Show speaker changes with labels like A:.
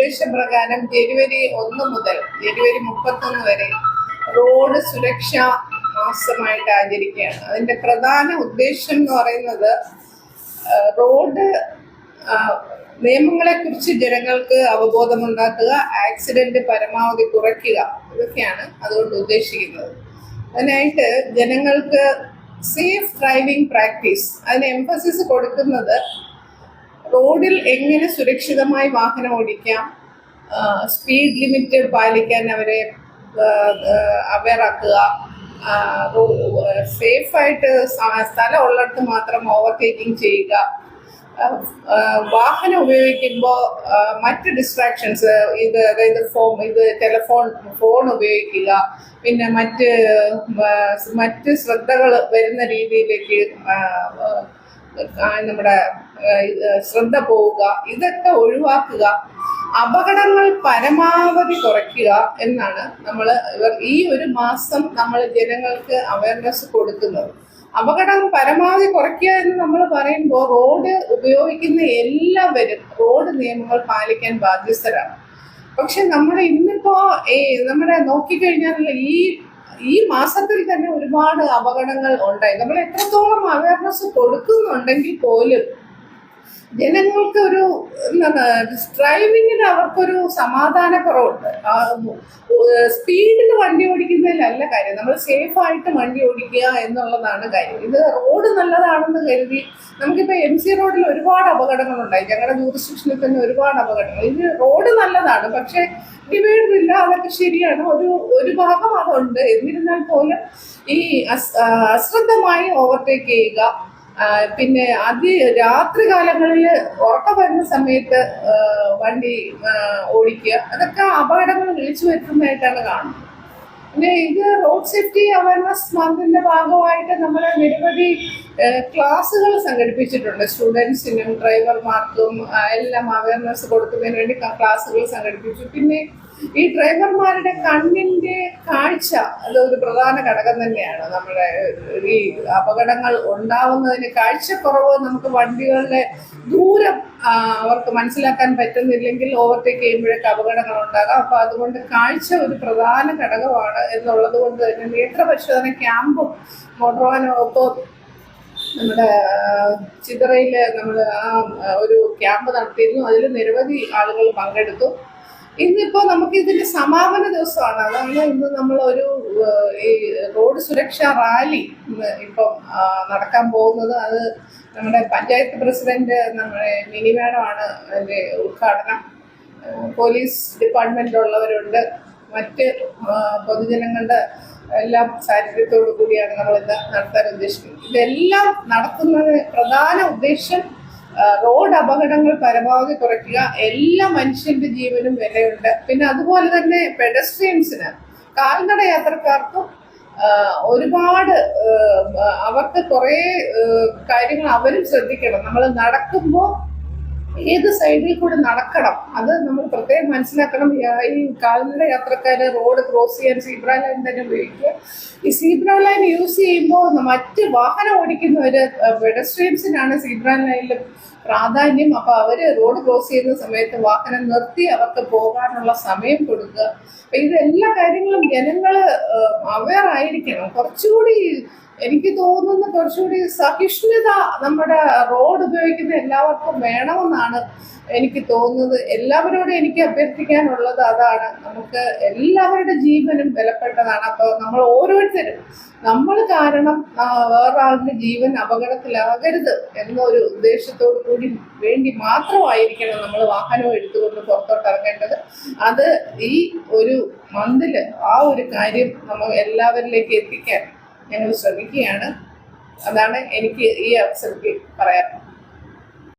A: നിർദ്ദേശപ്രകാരം ജനുവരി ഒന്ന് മുതൽ ജനുവരി മുപ്പത്തൊന്ന് വരെ റോഡ് സുരക്ഷാ മാസമായിട്ട് ആചരിക്കുകയാണ്. അതിന്റെ പ്രധാന ഉദ്ദേശം എന്ന് പറയുന്നത് റോഡ് നിയമങ്ങളെ നിയമങ്ങളെക്കുറിച്ച് ജനങ്ങൾക്ക് അവബോധമുണ്ടാക്കുക ആക്സിഡന്റ് പരമാവധി കുറയ്ക്കുക ഇതൊക്കെയാണ് അതുകൊണ്ട് ഉദ്ദേശിക്കുന്നത്. അതിനായിട്ട് ജനങ്ങൾക്ക് സേഫ് ഡ്രൈവിംഗ് പ്രാക്ടീസ് അതിന് എംഫസിസ് കൊടുക്കുന്നത് റോഡിൽ എങ്ങനെ സുരക്ഷിതമായി വാഹനം ഓടിക്കാം? സ്പീഡ് ലിമിറ്റ് പാലിക്കാൻ അവരെ അവെയർ ആക്കുക. സേഫായിട്ട് സ്ഥലം ഉള്ളിടത്ത് മാത്രം ഓവർടേക്കിംഗ് ചെയ്യുക. വാഹനം ഉപയോഗിക്കുമ്പോൾ മറ്റ് ഡിസ്ട്രാക്ഷൻസ് ഇത് അതായത് ഫോൺ ഇത് ടെലഫോൺ ഫോൺ ഉപയോഗിക്കുക. പിന്നെ മറ്റ് മറ്റ് ശ്രദ്ധകൾ വരുന്ന രീതിയിലേക്ക് നമ്മുടെ ശ്രദ്ധ പോവുക ഇതൊക്കെ ഒഴിവാക്കുക അപകടങ്ങൾ പരമാവധി കുറയ്ക്കുക എന്നാണ് നമ്മൾ ഇവർ ഈ ഒരു മാസം നമ്മൾ ജനങ്ങൾക്ക് അവയർനെസ് കൊടുക്കുന്നത്. അപകടം പരമാവധി കുറയ്ക്കുക എന്ന് നമ്മൾ പറയുമ്പോൾ റോഡ് ഉപയോഗിക്കുന്ന എല്ലാവരും റോഡ് നിയമങ്ങൾ പാലിക്കാൻ ബാധ്യസ്ഥരാണ്. പക്ഷെ നമ്മൾ ഇന്നിപ്പോ ഏ നമ്മുടെ നോക്കിക്കഴിഞ്ഞാൽ ഈ ഈ മാസത്തിൽ തന്നെ ഒരുപാട് അപകടങ്ങൾ ഉണ്ടായി. നമ്മൾ എത്രത്തോളം അവയർനെസ് കൊടുക്കുന്നുണ്ടെങ്കിൽ പോലും ജനങ്ങൾക്ക് ഒരു എന്താണ് ഡ്രൈവിങ്ങിന് അവർക്കൊരു സമാധാനക്കുറവുണ്ട്. സ്പീഡിൽ വണ്ടി ഓടിക്കുന്നതിലല്ല കാര്യം. നമ്മൾ സേഫ് ആയിട്ട് വണ്ടി ഓടിക്കുക എന്നുള്ളതാണ് കാര്യം. ഇത് റോഡ് നല്ലതാണെന്ന് കരുതി നമുക്കിപ്പോൾ എം സി റോഡിൽ ഒരുപാട് അപകടങ്ങളുണ്ടായി. ഞങ്ങളുടെ ദൂരസ്റ്റേഷനിൽ തന്നെ ഒരുപാട് അപകടങ്ങൾ. ഇത് റോഡ് നല്ലതാണ് പക്ഷേ ഡിവൈഡറില്ല അതൊക്കെ ശരിയാണ്. ഒരു ഒരു ഭാഗം അതുണ്ട്. എന്നിരുന്നാൽ പോലും ഈ അശ്രദ്ധമായി ഓവർടേക്ക് ചെയ്യുക പിന്നെ അതി രാത്രി കാലങ്ങളിൽ ഉറക്കം വരുന്ന സമയത്ത് വണ്ടി ഓടിക്കുക. അതൊക്കെ അപകടങ്ങൾ വിളിച്ചു വരുത്തുന്നതായിട്ടാണ് കാണുന്നത്. പിന്നെ ഇത് റോഡ് സേഫ്റ്റി അവയർനെസ് മന്തിന്റെ ഭാഗമായിട്ട് നമ്മൾ നിരവധി ക്ലാസ്സുകൾ സംഘടിപ്പിച്ചിട്ടുണ്ട്. സ്റ്റുഡൻസിനും ഡ്രൈവർമാർക്കും എല്ലാം അവയർനെസ് കൊടുക്കുന്നതിന് വേണ്ടി ക്ലാസ്സുകൾ സംഘടിപ്പിച്ചു. പിന്നെ ഈ ഡ്രൈവർമാരുടെ കണ്ണിന്റെ കാഴ്ച അത് ഒരു പ്രധാന ഘടകം തന്നെയാണ്. നമ്മുടെ ഈ അപകടങ്ങൾ ഉണ്ടാവുന്നതിന് കാഴ്ചക്കുറവ് നമുക്ക് വണ്ടികളുടെ ദൂരം അവർക്ക് മനസ്സിലാക്കാൻ പറ്റുന്നില്ലെങ്കിൽ ഓവർടേക്ക് ചെയ്യുമ്പോഴേക്ക് അപകടങ്ങൾ ഉണ്ടാകാം. അപ്പൊ അതുകൊണ്ട് കാഴ്ച ഒരു പ്രധാന ഘടകമാണ് എന്നുള്ളത് കൊണ്ട് തന്നെ നേത്ര പരിശോധന ക്യാമ്പും മോട്ടോർ വാഹന നമ്മുടെ ചിതറയിൽ നമ്മൾ ആ, ഒരു ക്യാമ്പ് നടത്തിയിരുന്നു. അതിൽ നിരവധി ആളുകൾ പങ്കെടുത്തു. ഇന്നിപ്പോൾ നമുക്ക് ഇതിന്റെ സമാപന ദിവസമാണ്. അതാണ് ഇന്ന് നമ്മൾ ഒരു ഈ റോഡ് സുരക്ഷാ റാലി ഇന്ന് ഇപ്പം നടക്കാൻ പോകുന്നത്. അത് നമ്മുടെ പഞ്ചായത്ത് പ്രസിഡന്റ് നമ്മുടെ മിനി മാഡമാണ് അതിന്റെ ഉദ്ഘാടനം. പോലീസ് ഡിപ്പാർട്ട്മെന്റിലുള്ളവരുണ്ട്. മറ്റ് പൊതുജനങ്ങളുടെ എല്ലാം സാന്നിധ്യത്തോടു കൂടിയാണ് നമ്മൾ ഇത് നടത്താൻ ഉദ്ദേശിക്കുന്നത്. ഇതെല്ലാം നടത്തുന്നത് പ്രധാന ഉദ്ദേശം റോഡ് അപകടങ്ങൾ പരമാവധി കുറയ്ക്കുക. എല്ലാ മനുഷ്യന്റെ ജീവനും വിലയുണ്ട്. പിന്നെ അതുപോലെ തന്നെ പെഡസ്ട്രിയൻസിന് കാൽനട യാത്രക്കാർക്കും ഒരുപാട് അവർക്ക് കുറേ കാര്യങ്ങൾ അവരും ശ്രദ്ധിക്കണം. നമ്മൾ നടക്കുമ്പോൾ ഏത് സൈഡിൽ കൂടെ നടക്കണം? അത് നമ്മൾ പ്രത്യേകം മനസ്സിലാക്കണം. ഈ കാൽനട യാത്രക്കാരെ റോഡ് ക്രോസ് ചെയ്യാൻ സീബ്ര ലൈൻ തന്നെ ഉപയോഗിക്കുക. ഈ സീബ്ര ലൈൻ യൂസ് ചെയ്യുമ്പോൾ മറ്റ് വാഹനം ഓടിക്കുന്നവര് പെഡസ്ട്രിയൻസിനാണ് സീബ്ര ലൈനിൽ പ്രാധാന്യം. അപ്പൊ അവർ റോഡ് ക്രോസ് ചെയ്യുന്ന സമയത്ത് വാഹനം നിർത്തി അവർക്ക് പോകാനുള്ള സമയം കൊടുക്കുക. അപ്പൊ ഇതെല്ലാ കാര്യങ്ങളും ജനങ്ങൾ അവയർ ആയിരിക്കണം. കുറച്ചുകൂടി എനിക്ക് തോന്നുന്ന കുറച്ചുകൂടി സഹിഷ്ണുത നമ്മുടെ റോഡ് ഉപയോഗിക്കുന്ന എല്ലാവർക്കും വേണമെന്നാണ് എനിക്ക് തോന്നുന്നത്. എല്ലാവരോടും എനിക്ക് അഭ്യർത്ഥിക്കാനുള്ളത് അതാണ്. നമുക്ക് എല്ലാവരുടെ ജീവനും വിലപ്പെട്ടതാണ് അപ്പോൾ നമ്മൾ ഓരോരുത്തരും നമ്മൾ കാരണം വേറൊരാളുടെ ജീവൻ അപകടത്തിലാകരുത് എന്നൊരു ഉദ്ദേശത്തോടു കൂടി വേണ്ടി മാത്രമായിരിക്കണം നമ്മൾ വാഹനം എടുത്തുകൊണ്ട് പുറത്തോട്ട് ഇറങ്ങേണ്ടത്. അത് ഈ ഒരു മന്തിൽ ആ ഒരു കാര്യം നമ്മൾ എല്ലാവരിലേക്ക് എത്തിക്കാൻ ഞങ്ങൾ ശ്രമിക്കുകയാണ്. അതാണ് എനിക്ക് ഈ അവസരത്തിൽ പറയാൻ